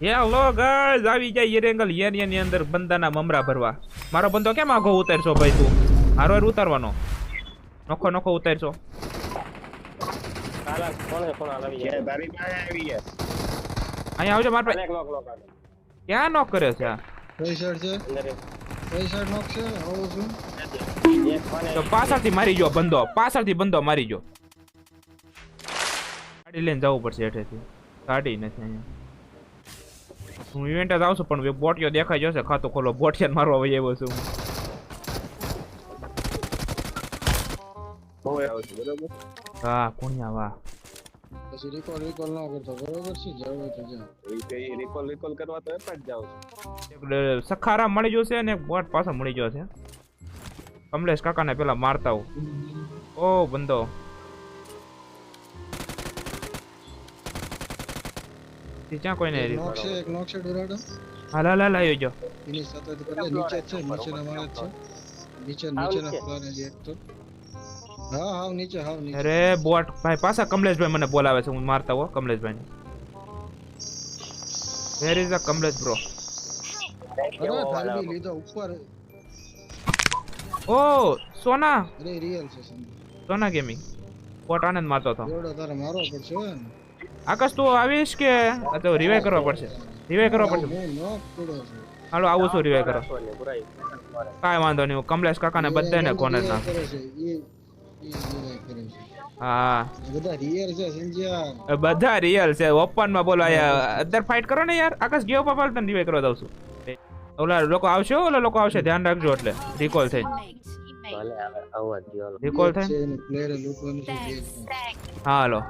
Hello guys આવી જાય યરેંગલ area ની અંદર બંદાના મમરા ભરવા. મારો બંદો કેમ આઘો ઉતારશો ભાઈ તું? હારો હાર ઉતારવાનો. નોખો નોખો ઉતારશો. અહીંયા આવજો મારા પાસે ક્યાં નોક કરે છે તો પાછળથી મારી જો બંદો. પાછળથી બંદો મારી જો ગાડી લઈને જવું પડશે હેઠેથી. ગાડી નથી અહીંયા. હું ઇવેન્ટ જ આવશું પણ બોટિયો દેખાઈ જશે ખાતું ખોલો બોટિયા મારવા વહી આવ્યો છું બહુ આવું છું બરોબર? હા કોણિયા વાહ. પછી રિકોલ રિકોલ ન કરતો બરોબર છે? જવું તો જા એ રિકોલ રિકોલ કરવા તો એપ જ જાવ સખારા મળી જશે અને બોટ પાછો મળી જશે કમલેશ કાકાને પેલા મારતા હું ઓ બંદો. ક્યાં કોઈને એક રી- નોક છે એક નોક છે ડોરાડો. હાલ હાલ હાલ આવ્યો જો. એની સાથે તો પેલા નીચે છે નીચે ના જ છે. નીચે નીચેના ફ્લોરે છે એક તો. હા હા નીચે હા નીચે. અરે બોટ. ભાઈ પાછા કમલેશભાઈ મને બોલાવે છે હું મારતા હો Kamleshbhai where is the Kamlesh bro અરે ધારબી લીધો ઉપર. ઓ સોના. અરે રીઅલ છે સોના ગેમિંગ બોટ આનંદ મારતો હતો. બેવડો તારે મારવો પડશે ને. આકાશ તું આવીશ કે? તો રિવાઈ કરવા પડશે. રિવાઈ કરવા પડશે. હાલો આવું છું રિવાઈ કરો? કાંઈ વાંધો નહીં હું કમલેશ કાકાને બધાને કોને ના હા. બધા રિયલ છે. ઓપનમાં બોલો યાર અંદર ફાઇટ કરો ને યાર. આકાશ ગયો પાપા તને રિવાઈ કરવા દઉં છું. ઓલા લોકો આવશે ઓલા લોકો આવશે. ધ્યાન રાખજો એટલે. રિકોલ થઈ. રિકોલ હા હાલો.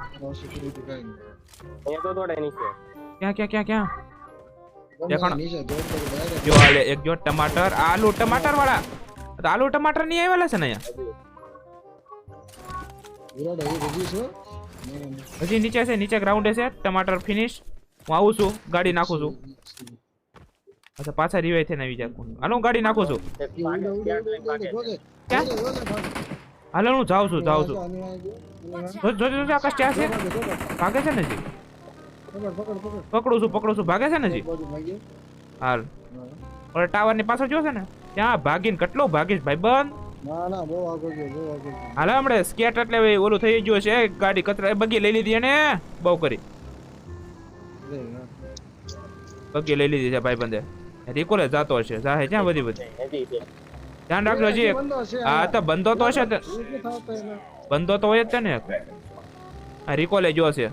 અહીંયા તો દોડે નીચે ક્યાં ક્યાં ક્યાં ક્યાં દેખાણો. જો આલે એક જો ટમાટર આલુ ટમાટર વાળા આલુ ટમાટર નહીં આવેલા છે ને અહીંયા. હજી નીચે છે નીચે ગ્રાઉન્ડે છે ટમાટર ફિનિશ હું આવું છું ગાડી નાખું છું અચ્છા પાછા રિવાઈ થઈને આવી જાય હાલો હું ગાડી નાખું છું હાલો હું જાઉં છું જાઉં છું. જોજો જોજો. જો જો જો આકાશ ત્યાં છે? ભાગે છે ને હજી? પકડ, છું પકડું છું. ભાગે છે ને હજી? હાલ. પણ ઓલા ટાવરની પાછળ જો છે ને? ત્યાં ભાગીને કેટલો ભાગીશ ભાઈ? બંધ. ના ના બહુ આગળ ગયો બહુ આગળ ગયો હાલ હમણે સ્કેટ એટલે ઓલું થઈ ગયું છે. ગાડી કચરા બગી લઈ લીધી એને. બહુ કરી. બગી લઈ લીધી છે ભાઈ બંધે રિકોલે જાતો હશે. જાહે ક્યાં બધી બધી ધ્યાન રાખજો એક. હા તો બંધો તો જ. એને? બંધો તો હોય જ છે ને આ રિકોલે જો છે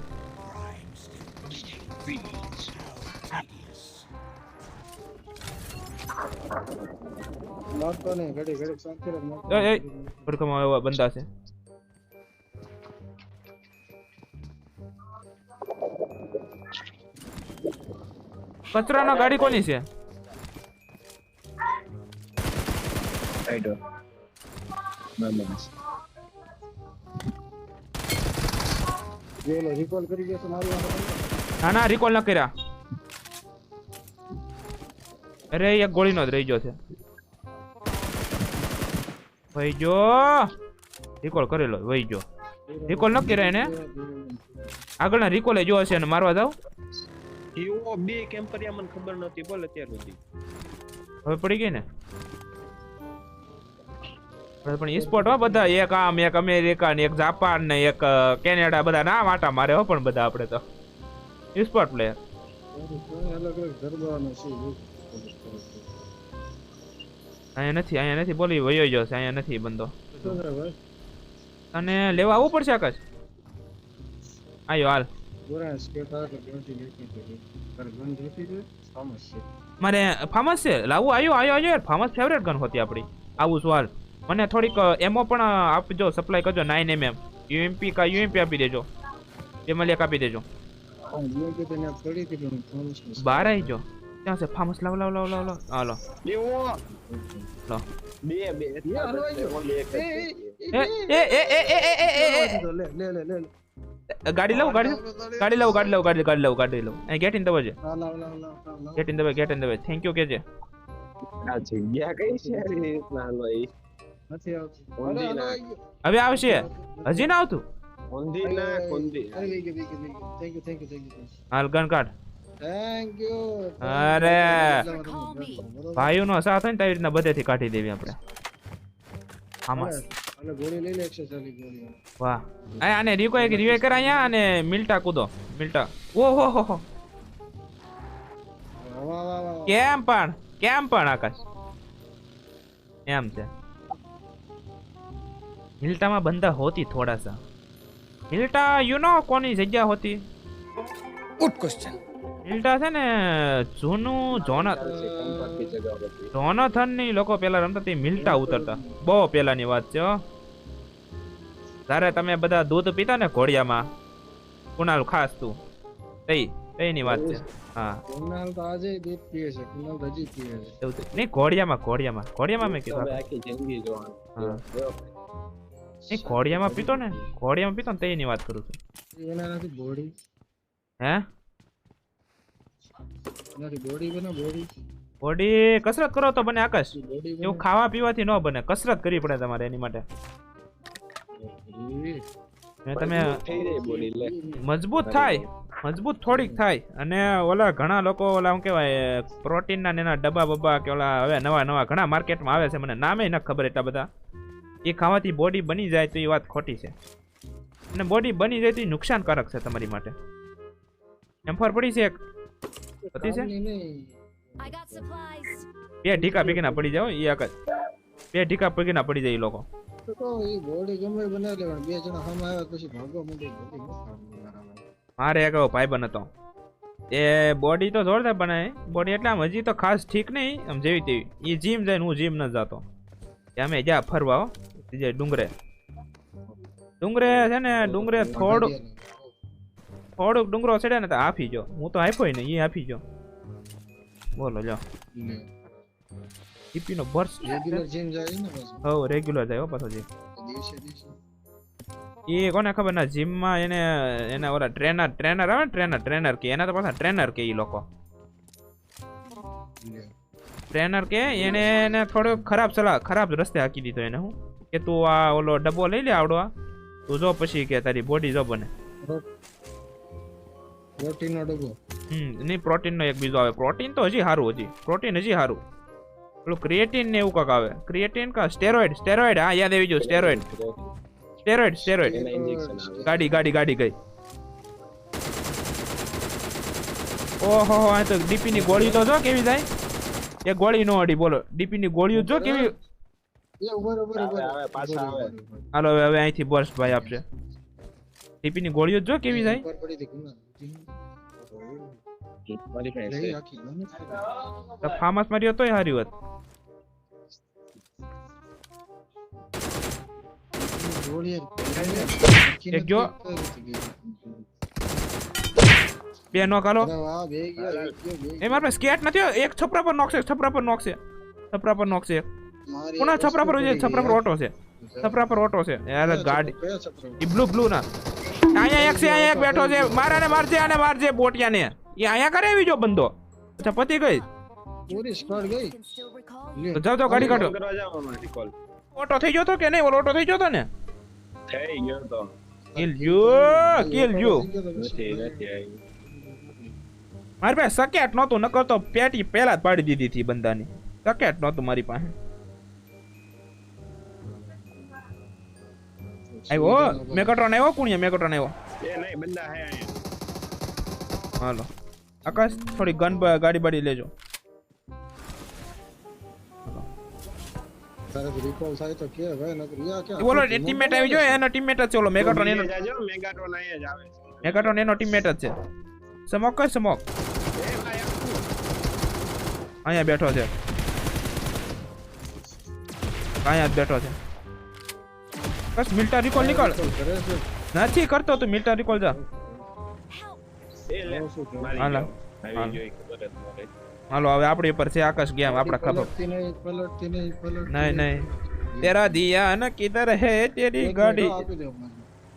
મારતો નહીં ઘડી ઘડી શાંતિ રાખ, મારતો એ. નહીં. એવા બંદા છે કચરાનો ગાડી કોની છે કરી દેશે મારી ના ના રિકોલ ન કર્યા. અરે એક ગોળીનો જ રહી ગયો છે. વહી જો રિકોલ કરેલો વહી જો રિકોલ ન કર્યા એને? આગળના રિકોલે જો હશે અને મારવા જાવ? એવો બે કેમ્પરિયા મને ખબર નહોતી બોલ અત્યાર સુધી. હવે પડી ગઈ ને? પણ સ્પોર્ટ હો બધા. એક આમ, એક અમેરિકા ને, એક જાપાન ને, એક કેનેડા બધા. ના વાટા મારે હો પણ બધા આપણે તો. ઇસ્પોર્ટ પ્લેયર અહીંયા નથી અહીંયા નથી. બોલી વયો ગયો છે, અહીંયા નથી શું અને લેવા આવવું પડશે આકાશ? આયો, હાલ? મારે ફામસ છે. લાવું, આયો આયો આયો. યાર ફાર્મસ ફેવરેટ ગન હોતી આપણી આવું શું હાલ. મને થોડીક એમો પણ આપજો સપ્લાય કરજો નાઇન એમ એમ યુએમપી કા યુએમપી આપી દેજો. એમએલએક આપી દેજો. બહાર આવી જો ત્યાં છે ફામસ લાવ લાવ લાવ લાવ લાવ. હાલો લો. બે ગાડી લઉં ગાડી ગાડી લાવ, ગાડી લઉં ગાડી ગાડી લાવ, ગાડી લઉં એ get in the get in the get in the thank you કેજે. આ જગ્યા કઈ છે? રીતના લોઈ નથી આવશે. હજી ના આવતું? કોંદી ના કોંદી thank you thank you thank you હાલ ગન કાઢ. થેન્ક યુ અરે. ભાઈઓ નો સાથ ને તારી બધેથી કાઢી દેવી આપણે. આમાં અને ગોળી લઈ લે 140 ગોળી. વાહ. આ આને રીકો એક રીવે કર અહીંયા અને મિલ્ટા કૂદો. મિલ્ટા. ઓ હો હો હો. કેમ પણ? કેમ પણ આકાશ? એમ છે. મિલ્ટામાં બંદા હોતી થોડા સા. હિલ્ટા યુ નો કોની જગ્યા હોતી? ગુડ ક્વેશ્ચન મિલ્ટા છે ને જૂનું જોના જોનાથનની લોકો પેલા રમતા તે મિલ્ટા ઉતરતા. બહુ પેલાની વાત છે હો. ત્યારે તમે બધા દૂધ પીતા ને ઘોડિયામાં? કુણાલ ખાસ તું. તઈ તઈની વાત છે. હા. કુણાલ તો આજે દૂધ પીએ છે કુણાલ તો હજી પીએ છે. એવું નહીં ઘોડિયામાં ઘોડિયામાં. ઘોડિયામાં મેં કીધું. આખી જિંદગી હા. જોવાનું નહીં ઘોડિયામાં પીતો ને? ઘોડિયામાં પીતો ને તેની વાત કરું છું. એના નથી બોડી. હે? નથી બોડી બને બોડી. બોડી કસરત કરો તો બને આકાશ. એવું ખાવા પીવાથી ન બને કસરત કરવી પડે તમારે એની માટે. તમે મજબૂત થાય મજબૂત થોડીક થાય. અને ઓલા ઘણા લોકો ઓલા શું કહેવાય પ્રોટીનના ને એના ડબ્બા બબ્બા કે ઓલા હવે નવા નવા ઘણા માર્કેટમાં આવે છે. મને નામે ન ખબર એટલા બધા. એ ખાવાથી બોડી બની જાય તો એ વાત ખોટી છે. અને બોડી બની જાય તો એ નુકસાનકારક છે તમારી માટે. એમ ફર પડી છે એક? પતી છે. બે ઢીકા ભેગીના પડી જાવ એ એક બે ઢીકા ભેગીના પડી જાય એ લોકો. મારે એક ભાઈ બન હતો. એ બોડી તો જોરદાર બનાય બોડી એટલે આમ હજી તો ખાસ ઠીક નહીં આમ જેવી તેવી. એ જીમ જાય ને હું જીમ ન જાતો. એ અમે જ્યાં ફરવા બીજે ડુંગરે. ડુંગરે છે ને ડુંગરે થોડુંક થોડુંક ડુંગરો ચડે ને તો આપી જો હું તો આપ્યો ને એ આપી જો બોલો જો. ટીપી નો બર્સ રેગ્યુલર જીમ જાય ને રેગ્યુલર જાય હો પાછો જીમ દિવસે દિવસે. એ કોને ખબર ના જીમમાં એને એના ઓલા ટ્રેનર ટ્રેનર આવે ને ટ્રેનર ટ્રેનર કે એના તો પાછા ટ્રેનર કે એ લોકો. ટ્રેનર કે એને એને થોડો ખરાબ સલાહ ખરાબ રસ્તે હાકી દીધો એને હું. કે તું આ ઓલો ડબ્બો લઈ લે આવડો આ તું જો પછી કે તારી બોડી જો બને. પ્રોટીનનો ડબ્બો? હમ નહીં પ્રોટીનનો એક બીજો આવે. પ્રોટીન તો હજી સારું હજી. પ્રોટીન હજી સારું. પેલું ક્રિએટિન ને એવું કાંક આવે. ક્રિએટિન કા? સ્ટેરોઇડ સ્ટેરોઇડ હા યાદ આવી ગયું સ્ટેરોઇડ સ્ટેરોઇડ સ્ટેરોઇડ. ગાડી ગાડી ગાડી ગઈ. ઓહો આ તો ડીપી ની ગોળી તો જો કેવી થાય. એ ગોળી નો અડી બોલો. ડીપી ની ગોળીઓ જો કેવી હાલો હવે હવે અહીંથી બોર્સ ભાઈ આપશે ટીપી ની ગોળીઓ જો કેવી થાય. ફાર્મસ માર્યો તોય હારી હોત. એક જો. બે નોક હાલો. એ. મારા સ્કેટ નથી એક છપરા પર નોકશે છપરા પર નોકશે છપરા પર નોકશે કોના છપરા પર છે? છપરા પર ઓટો છે. છપરા પર ઓટો છે. યાર ગાડી? એ બ્લુ બ્લુ ના. અહીંયા એક છે અહીંયા એક બેઠો છે. મારે ને મારજે આને મારજે બોટિયાને. એ અહીંયા કરે આવી જો બંદો. અચ્છા પતી ગઈ? પૂરી સ્ક્વોડ ગઈ? તો જાઓ જાઓ ગાડી કાઢો. જાવ. ઓટો થઈ ગયો તો કે નહીં? ઓલો ઓટો થઈ ગયો તો ને? થઈ ગયો તો. Kill you kill you. મારી પાસે સકેટ નહોતું નકર તો પેટી પહેલા જ પાડી દીધી હતી બંદાની. સકેટ નહોતું મારી પાસે. આવ્યો મેગટ્રોન આવ્યો કુણિયા મેગટ્રોન આવ્યો એ નહીં બંદા હે અહીંયા. હાલો આકાશ થોડી ગન ગાડી બાડી લેજો બોલો ટીમમેટ આવી જો એનો ટીમમેટ જ ઓલો મેગાટ્રોન એનો મેગાટ્રોન અહીંયા જ આવે મેગાટ્રોન એનો ટીમમેટ જ છે સમોક આખું. અહીંયા બેઠો છે અહીંયા જ બેઠો છે બસ મિલ્ટા રિકોલ નીકળ. નથી કરતો તું મિલ્ટા રિકોલ જા. હાલો. હવે આપણી ઉપર છે આકાશ ગેમ આપણા ખબર નહીં નહીં તેરા દિયા ન કિધર હે તેરી ગાડી.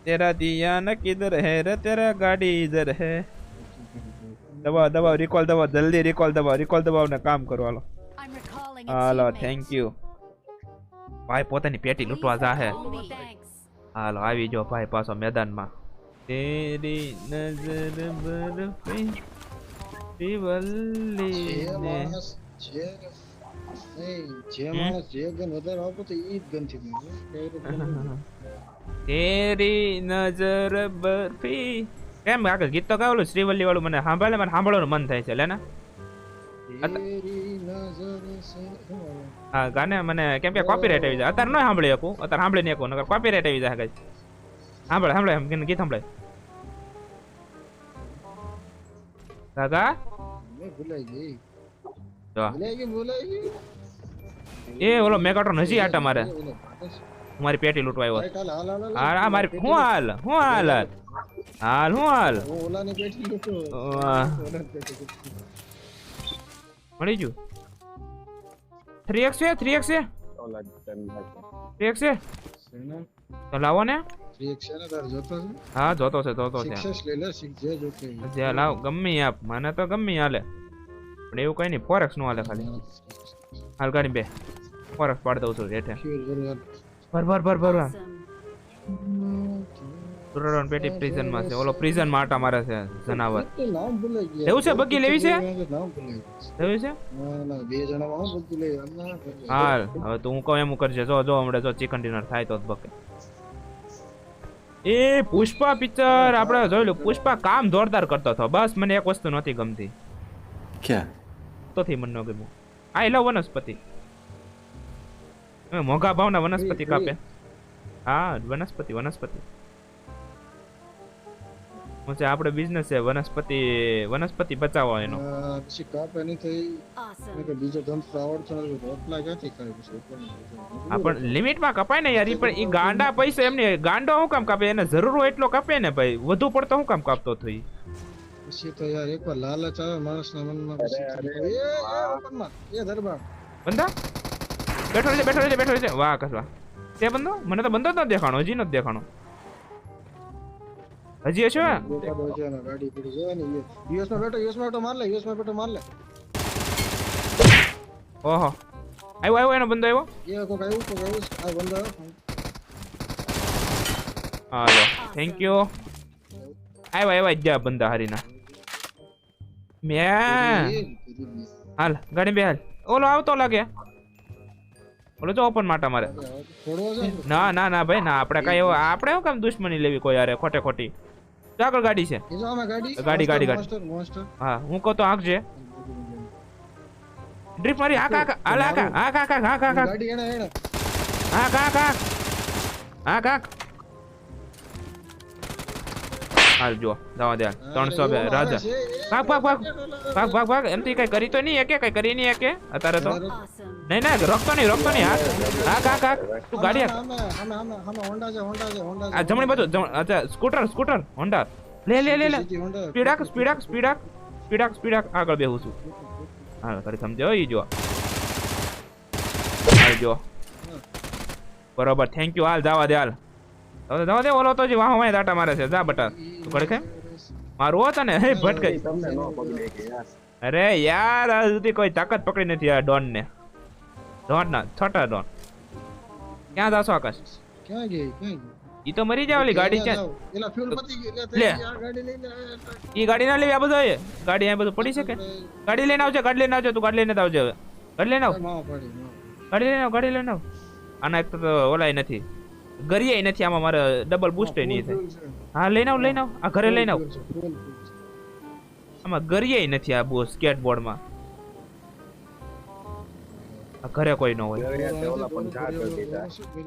તેરા દિયા ન કિધર હે રે તેરા ગાડી ઇધર હે. દબાવ દબાવ રિકોલ દબાવ જલ્દી રિકોલ દબાવ રિકોલ દબાવ ને કામ કરો હાલો. હાલો થેન્ક યુ ભાઈ પોતાની પેટી લૂંટવા જાહે હાલો આવી જો ભાઈ પાછો મેદાનમાં તેરી નજર બરફી શ્રીવલ્લી જે ને જે નહીં જે હમ? માણસ જે ગન વધારે વાપરે તો ઈ જ ગનથી મારે. કઈ રીતે ગન? તેરી નજર બરફી કેમ આગળ ગીત તો ગાવલું શ્રીવલ્લી વાળું મને સાંભળે મને સાંભળવાનું મન થાય છે લે હા ગાને મને કેમ કે કોપીરાઈટ આવી જાય. અત્યારે ન સાંભળી શકું અત્યારે સાંભળી નહીં શકું નકર કોપીરાઈટ આવી જાય કઈ સાંભળે સાંભળે એમ ગીત સાંભળે. કાકા ભૂલાઈ ગઈ જો. ભૂલાઈ ગઈ ભૂલાઈ ગઈ એ ઓલો મેગાટ્રોન હજી આટા મારે. મારી પેટી લૂંટવા આવ્યો. હા આ મારી હું હાલ? હું હાલ? હાલ હું હાલ? ઓલાની બેઠી લૂંટું. મળી ગયું થ્રી એક્સ છે થ્રી એક્સ છે. થ્રી એક્સ છે શેના? તો લાવો ને Three છે ને તારે જોતો છે? હા જોતો છે જોતો છે જ લે, six જે જોતો જે લાવ ગમે આપ મને તો ગમે હાલે પણ એવું કઈ નહીં ફોરેક્સનું હાલે ખાલી હાલ ગાડી બે ફોરેક્સ પાડી દઉં છું રેઠે ભર ભર ભર ભર. સુરડોન પેટી પ્રિઝનમાં છે. ઓલો પ્રિઝનમાં આટા મારે છે જનાવર. એ નામ ભૂલાઈ ગયા. લેવું છે? બગી લેવી છે? થયું છે? બે હું હવે તું હું કહું એમ કરજે. જો જો હમણાં જો ચિકન ડિનર થાય તો બકે. એ પુષ્પા પિક્ચર આપણે જોઈ લો. પુષ્પા કામ જોરદાર કરતો હતો. બસ મને એક વસ્તુ નહોતી ગમતી. ક્યાં? તો થી મને ન ગમ્યું. આ લવ વનસ્પતિ. મોંઘા ભાવના વનસ્પતિ કાપે. હા વનસ્પતિ વનસ્પતિ. હું છે આપણે બિઝનેસ છે વનસ્પતિ વનસ્પતિ બચાવવા એનો પછી કાપ એની થઈ. Awesome. કે બીજો ધંધો આવડતો છે રોટલા ક્યાંથી ખાય પછી? ઉપરનું બધું. પણ લિમિટમાં કપાય ને યાર ઈ પણ ઈ ગાંડા પૈસા એમને ગાંડો શું કામ કાપે? એને જરૂર હોય એટલો કાપે ને ભાઈ? વધુ પડતો શું કામ કાપતો થઈ? પછી તો યાર એકવાર લાલચ આવે માણસના મનમાં પછી એ એ દરબાર. બંદા બેઠો રહેજે બેઠો રહેજે બેઠો રહેજે. વાહ કસવા તે બંદો મને તો બંદો જ નથી દેખાણો હજી નથી દેખાણો. હજી હશે છે ગાડી પડી જાય ને યુએસમાં બેઠો યુએસમાં બેઠો માર લે યુએસમાં બેઠો માર લે ઓહો. આવ્યો આવ્યો એનો બંદો આવ્યો એ કોક આવ્યું કોક આવ્યું આ બંદો આવ્યો. હાલો. થેન્ક યુ આવ્યા આવ્યા જ બંદા હરીના. મેં. હાલ ગાડી બે હાલ ઓલો આવતો લાગે. ઓલો જો ઓપન માટા મારે ને? ના ના ભાઈ ના આપણે કઈ એવું આપણે શું કામ દુશ્મની લેવી કોઈ અરે ખોટે ખોટી? આગળ ગાડી છે. ગાડી? ગાડી, ગાડી, હા હું કહું તો આંકજે ડ્રીપ મારી હાક કાકા હાક હાક હાક હાક હાક હાક ગાડી એને એને હાક હાક હાક હાક હાલ જો દવા દે. હાલ. ત્રણસો બે રાજા. ભાગ ભાગ ભાગ. ભાગ ભાગ ભાગ. એમ કઈ કરી તો નહીં એકે કઈ કરી નહીં એકે. અત્યારે તો. નહીં ના રોકતો નહીં રોકતો નહીં. હાથ હાક હાક હાક. તું ગાડી હાક. આ જમણી બાજુ અચ્છા સ્કૂટર સ્કૂટર. હોન્ડા. લે લે લે લે. સ્પીડ હાક સ્પીડ હાક સ્પીડ હાક. સ્પીડ હાક સ્પીડ હાક. આગળ બેહું છું. હા કરી સમજો ઈ જો. હાલ જો. બરોબર. થેન્ક યુ હાલ જવા દે હાલ. હવે જવા દે ઓલો તો જે વાહ વાહ દાટા મારે છે? જા બટા તું ઘડે ખાય મારું હોત ને હે ભટકાઈ તમને નો પકડે કે યાર અરે યાર આ સુધી કોઈ તાકાત પકડી નથી આ ડોન ને ડોન ના છોટા ડોન. ક્યાં જાશો આકાશ? ક્યાં ગઈ? ક્યાં ગઈ? ઈ તો મરી જાય ઓલી ગાડી છે જાઓ. એલા ફ્યુલ પતી ગયું એટલે લે. આ ગાડી લઈને આ- ઈ ગાડી ના લેવી આ બધું એ ગાડી આ બધું પડી શકે? ગાડી લઈને આવજે ગાડી લઈને આવજે તું ગાડી લઈને જ આવજે હવે. ગાડી લઈને આવ. માવા પાડી, માવા. ગાડી લઈને આવ ગાડી લઈને આવ. આના એક તો ઓલાય નથી. ગરિયાય નથી આમાં મારે ડબલ બૂસ્ટ નહીં થાય હા લઈને આવ લઈને આવ. આ ઘરે લઈને આવ. આમાં ગરિયાય નથી આ બોસ સ્કેટબોર્ડમાં આ ઘરે કોઈ ન હોય.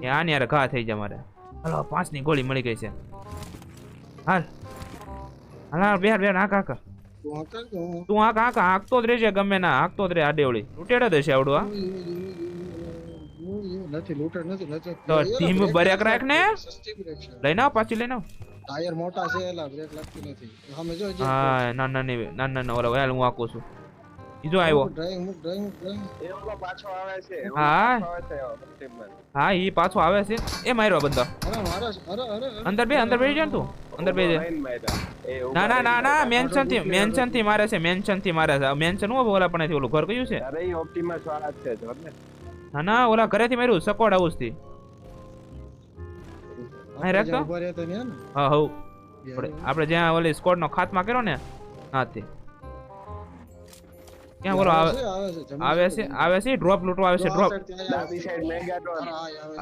આ આની યાર ઘા થઈ જાય મારે. હાલો પાંચની ગોળી મળી ગઈ છે. હાલ. હાલ હાલ બેહાર બેહાર આંખ આંખ તું આકર કે હું? આંખ આંખ આંખતો જ રહેજે ગમે ના આંખતો જ રહે આડેવળી તૂટેડ જ હશે આવડું આ નથી લૂંટર નથી નથી. તો ધીમ બ્રેક રાખ ને? લઈ આવ પાછી લઈ આવ ટાયર મોટા છે એલા બ્રેક લાગતી નથી. સામે જો હા ના ના ના ના ના ઓલા હાલ હું આકો છું. ઈજો આવ્યો. ડ્રાઈંગ મુક ડ્રાઈંગ ડ્રાઇવિંગ એ ઓલો પાછો આવે છે હા. હા ઈ પાછો આવે છે. એ માર્યો બંદો. અરે મારા અરે અરે. અંદર બે અંદર બેસી જા ને તું. અંદર બેસી ના ના ના ના મેન્શનથી મેન્શનથી મારે છે મેન્શનથી મારે છે. મેન્શન હું ઓલા પણ ઓલું? ઘર કયું છે? અરે ઈ ઓપ્ટિમસ વાળા છે જો ને. ના ના ઓલા ઘરેથી માર્યું સકોડ હાઉસથી અહીં રાખતો? હા હવ. આપણે જ્યાં ઓલી સ્કોડ નો ખાતમા કર્યો ને હા તે. ક્યાં બોલો આવે આવે છે આવે છે side આવે છે ડ્રોપ લૂંટવા આવે છે ડ્રોપ. ડાબી સાઈડ મેગાટ્રોન.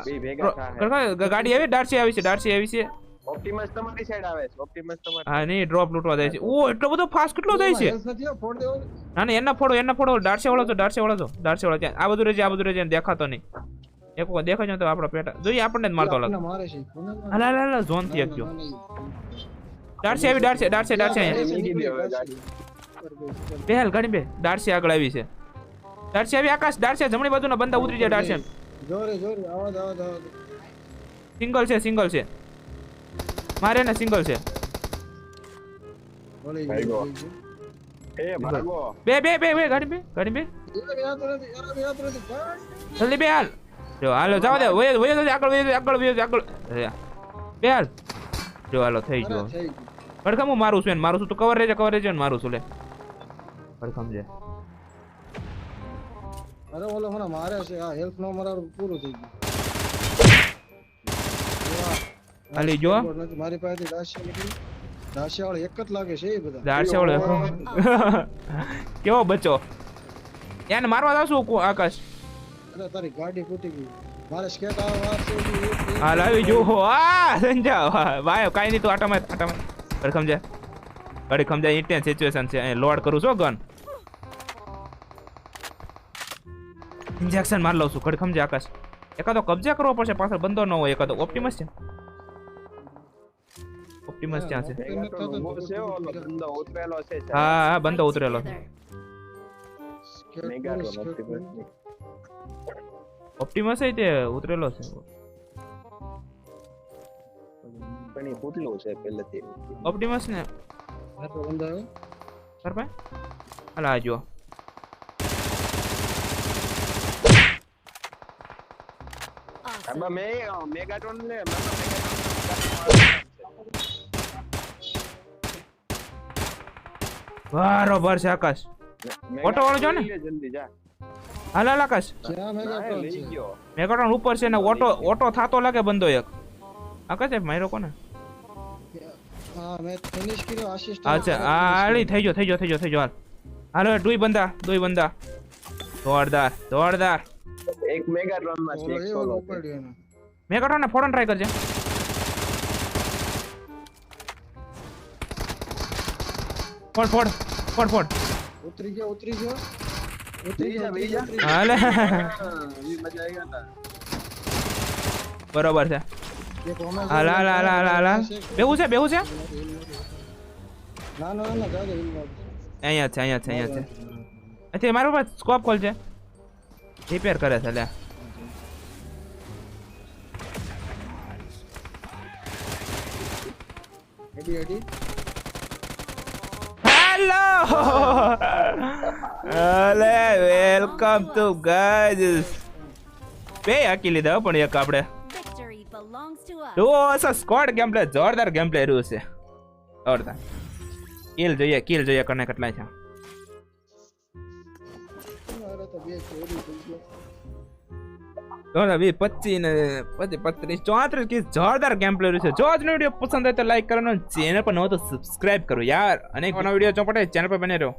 બે ભેગા ગાડી આવી ડાર્સી આવી છે ડાર્સી આવી છે. ઓપ્ટિમસ તમારી સાઈડ આવે છે ઓપ્ટિમસ તમારી હા નહીં ડ્રોપ લૂંટવા જાય છે. ઓ એટલો બધો ફાસ્ટ કેટલો જાય છે? હો, ને. ના એના ફોડો એના ફોડો ડાર્સે વાળો તો ડાર્સે વાળો તો ડાર્સે વાળો ત્યાં. આ બધું રહેજે આ બધું રહેજે એને દેખાતો નહીં. એક વખત દેખાય તો આપણો પેટા જોઈએ આપણને જ મારતો લાગે? હાલા હાલા હાલા ઝોનથી ના, ના, આવી ડાર્સે ડાર્સે ડાર્સે. બે હાલ ગાડી બે. ડાર્સી આગળ આવી છે. ડાર્સે આવી આકાશ ડાર્સે જમણી બાજુના બંદા ઉતરી જાય ડાર્સે જોરે જોરે આવાજ આવાજ આવાજ. સિંગલ છે સિંગલ છે. મારે ને સિંગલ છે. બે બે બે બે ગાડી બે ગાડી બે. જલ્દી બે હાલ. જો હાલો જવા દે વયે વયે આગળ વયે આગળ વયે આગળ. બે હાલ. જો હાલો થઈ ગયો. પડખમ હું મારું છું ને મારું છું તો કવર રહેજે કવર રહેજે ને મારું છું લે. પડખમ જે અરે ઓલો મને મારે છે આ હેલ્થ નો મારા પૂરું થઈ ગયું. હાલી જો મારી પાસેથી દાસિયા નીકળી. દાસિયા વાળા એક જ લાગે છે એ બધા. દાડશે વાળો કેવો બચ્યો એને મારવા જાશું આકાશ? અરે તારી ગાડી ફૂટી ગઈ. મારે સ્કેટ આવવા છે હજી લાવી જો. આ સંજા ભાઈ કાઈ નહીં તું આટામાં આટામાં પડખમ સમજે પડખમ સમજે ઇન્ટેન્સ સિચ્યુએશન છે. અહીં લોડ કરું છું ગન ઇન્જેક્શન માર લઉં છું. ખડખમ સમજે આકાશ. એકાદો કબજે કરવો પડશે પાછળ બંધો ન હોય એકાદો ઓપ્ટિમસ છે. ઓપ્ટિમસ ત્યાં છે બંદો હા હા બંધો ઉતરેલો ઓપ્ટિમસ એ તે ઉતરેલો છે પણ ફૂટલું છે પહેલેથી ઓપ્ટિમસ ને. સર ભાઈ હાલા જો મેં ને બરોબર છે આકાશ. ઓટો વાળો જો ને? જલ્દી જા. હાલ હાલ આકાશ. મેગાટ્રોન ઉપર છે ને ઓટો ઓટો થાતો લાગે બંધો એક. આકાશ સાહેબ માર્યો કોને? હા મેં ફિનિશ કર્યો આસિસ્ટ અચ્છા આ હાલી થઈ ગયો થઈ ગયો થઈ ગયો થઈ ગયો હાલ. હાલો દુઈ બંદા દુઈ બંદા. જોરદાર જોરદાર. એક મેગાટ્રોનમાં છે. મેગાટ્રોન ને ફોડન ટ્રાય કરજે. ફોડ ફોડ ફોડ ફોડ. ઉતરી ગયો ઉતરી ગયો. ઉતરી જા ઉતરી ગયો. હાલે. ઈ મજા આવી ગયા બરોબર છે. એક ઓમે છે, હાલ હાલ હાલ હાલ હાલ બેવું છે બેવું છે? ના ના ના જા અહીંયા છે અહીંયા છે અહીંયા છે. અચ્છા મારો પાસે સ્કોપ ખોલ છે. રિપેર કરે છે લે. એડી એડી હેલો અલે વેલકમ ટુ ગાઈઝ બે આકી લીધા પણ એક આપણે. To us. Squad game play જોરદાર ગેમ પ્લે રહ્યું છે. જોરદાર. કિલ જોઈએ કિલ જોઈએ કને કેટલા છે. વી પચીસ ને પછી પત્રીસ ચોત્રીસ કિસ જોરદાર ગેમ પ્લે છે. જો આજનો વીડિયો પસંદ આવે તો લાઈક કરવાનો ચેનલ પર ન હોય તો સબસ્ક્રાઇબ કરો યાર. અને કોનો વીડિયો ચોપટે ચેનલ પર બને રહો.